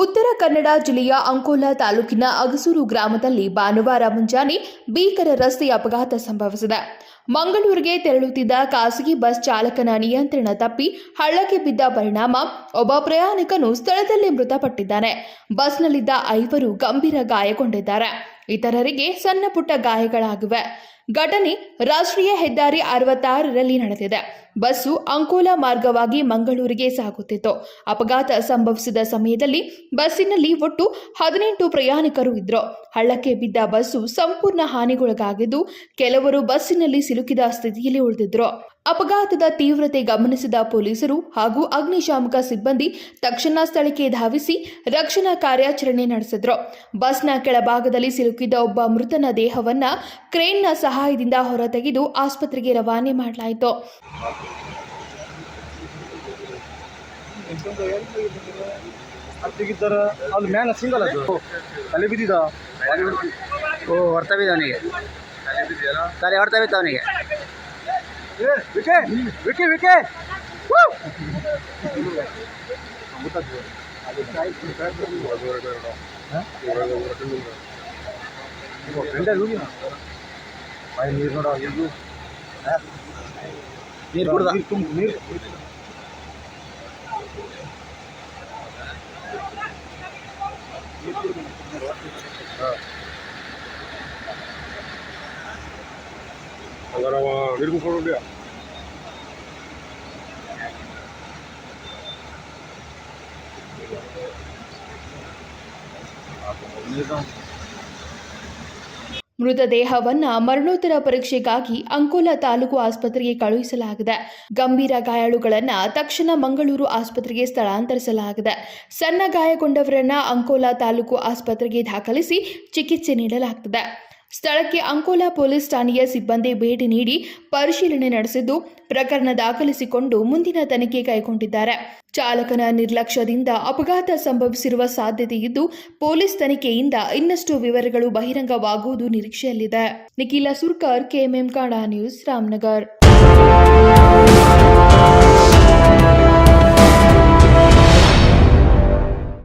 ಉತ್ತರ ಕನ್ನಡ ಜಿಲ್ಲೆಯ ಅಂಕೋಲಾ ತಾಲೂಕಿನ ಅಗಸೂರು ಗ್ರಾಮದಲ್ಲಿ ಭಾನುವಾರ ಮುಂಜಾನೆ ಭೀಕರ ರಸ್ತೆ ಅಪಘಾತ ಸಂಭವಿಸಿದೆ. ಮಂಗಳೂರಿಗೆ ತೆರಳುತ್ತಿದ್ದ ಖಾಸಗಿ ಬಸ್ ಚಾಲಕನ ನಿಯಂತ್ರಣ ತಪ್ಪಿ ಹಳ್ಳಕ್ಕೆ ಬಿದ್ದ ಪರಿಣಾಮ ಒಬ್ಬ ಪ್ರಯಾಣಿಕನು ಸ್ಥಳದಲ್ಲೇ ಮೃತಪಟ್ಟಿದ್ದಾನೆ. ಬಸ್ನಲ್ಲಿದ್ದ ಐವರು ಗಂಭೀರ ಗಾಯಗೊಂಡಿದ್ದಾರೆ. ಇತರರಿಗೆ ಸಣ್ಣ ಪುಟ್ಟ ಗಾಯಗಳಾಗಿವೆ. ಘಟನೆ ರಾಷ್ಟ್ರೀಯ ಹೆದ್ದಾರಿ ಅರವತ್ತಾರರಲ್ಲಿ ನಡೆದಿದೆ. ಬಸ್ಸು ಅಂಕೋಲಾ ಮಾರ್ಗವಾಗಿ ಮಂಗಳೂರಿಗೆ ಸಾಗುತ್ತಿತ್ತು. ಅಪಘಾತ ಸಂಭವಿಸಿದ ಸಮಯದಲ್ಲಿ ಬಸ್ಸಿನಲ್ಲಿ ಒಟ್ಟು ಹದಿನೆಂಟು ಪ್ರಯಾಣಿಕರು ಇದ್ರು. ಹಳ್ಳಕ್ಕೆ ಬಿದ್ದ ಬಸ್ಸು ಸಂಪೂರ್ಣ ಹಾನಿಗೊಳಗಾಗಿದ್ದು, ಕೆಲವರು ಬಸ್ಸಿನಲ್ಲಿ ಸಿಲುಕಿದ ಸ್ಥಿತಿಯಲ್ಲಿ ಉಳಿದಿದ್ರು. ಅಪಘಾತದ ತೀವ್ರತೆ ಗಮನಿಸಿದ ಪೊಲೀಸರು ಹಾಗೂ ಅಗ್ನಿಶಾಮಕ ಸಿಬ್ಬಂದಿ ತಕ್ಷಣ ಸ್ಥಳಕ್ಕೆ ಧಾವಿಸಿ ರಕ್ಷಣಾ ಕಾರ್ಯಾಚರಣೆ ನಡೆಸಿದ್ರು. ಬಸ್ನ ಕೆಳಭಾಗದಲ್ಲಿ ಸಿಲುಕಿದ್ದ ಒಬ್ಬ ಮೃತನ ದೇಹವನ್ನ ಕ್ರೇನ್ನ ಸಹಾಯದಿಂದ ಹೊರತೆಗೆದು ಆಸ್ಪತ್ರೆಗೆ ರವಾನೆ ಮಾಡಲಾಯಿತು. ಓ ಅವನಿಗೆ. ತಲೆ ಹೊಡ್ತಾ ಬಿತ್ತು ಅವನಿಗೆ ಏ ವಿಕೆ ವಿಕೆ ವಿಕೆ ನೀರು ನೋಡ ಇದು ನೀರು ಕುಡ್ದ ನೀರು ತುಂಬ uma vira com ಮುಚ್ಕೊಂಡು ಮೃತದೇಹವನ್ನ ಮರಣೋತ್ತರ ಪರೀಕ್ಷೆಗಾಗಿ ಅಂಕೋಲಾ ತಾಲೂಕು ಆಸ್ಪತ್ರೆಗೆ ಕಳುಹಿಸಲಾಗಿದೆ. ಗಂಭೀರ ಗಾಯಾಳುಗಳನ್ನ ತಕ್ಷಣ ಮಂಗಳೂರು ಆಸ್ಪತ್ರೆಗೆ ಸ್ಥಳಾಂತರಿಸಲಾಗಿದೆ. ಸಣ್ಣ ಗಾಯಗೊಂಡವರನ್ನ ಅಂಕೋಲಾ ತಾಲೂಕು ಆಸ್ಪತ್ರೆಗೆ ದಾಖಲಿಸಿ ಚಿಕಿತ್ಸೆ ನೀಡಲಾಗುತ್ತದೆ ಸ್ಥಳಕ್ಕೆ ಅಂಕೋಲಾ ಪೊಲೀಸ್ ಠಾಣೆಯ ಸಿಬ್ಬಂದಿ ಭೇಟಿ ನೀಡಿ ಪರಿಶೀಲನೆ ನಡೆಸಿದ್ದು, ಪ್ರಕರಣ ದಾಖಲಿಸಿಕೊಂಡು ಮುಂದಿನ ತನಿಖೆ ಕೈಗೊಂಡಿದ್ದಾರೆ. ಚಾಲಕನ ನಿರ್ಲಕ್ಷ್ಯದಿಂದ ಅಪಘಾತ ಸಂಭವಿಸಿರುವ ಸಾಧ್ಯತೆ ಇದ್ದು, ಪೊಲೀಸ್ ತನಿಖೆಯಿಂದ ಇನ್ನಷ್ಟು ವಿವರಗಳು ಬಹಿರಂಗವಾಗುವುದು ನಿರೀಕ್ಷೆಯಲ್ಲಿದೆ. ನಿಖಿಲ ಸುರ್ಕರ್, ಕೆಎಂಎಂ ಕಾಡಾ ನ್ಯೂಸ್, ರಾಮನಗರ್.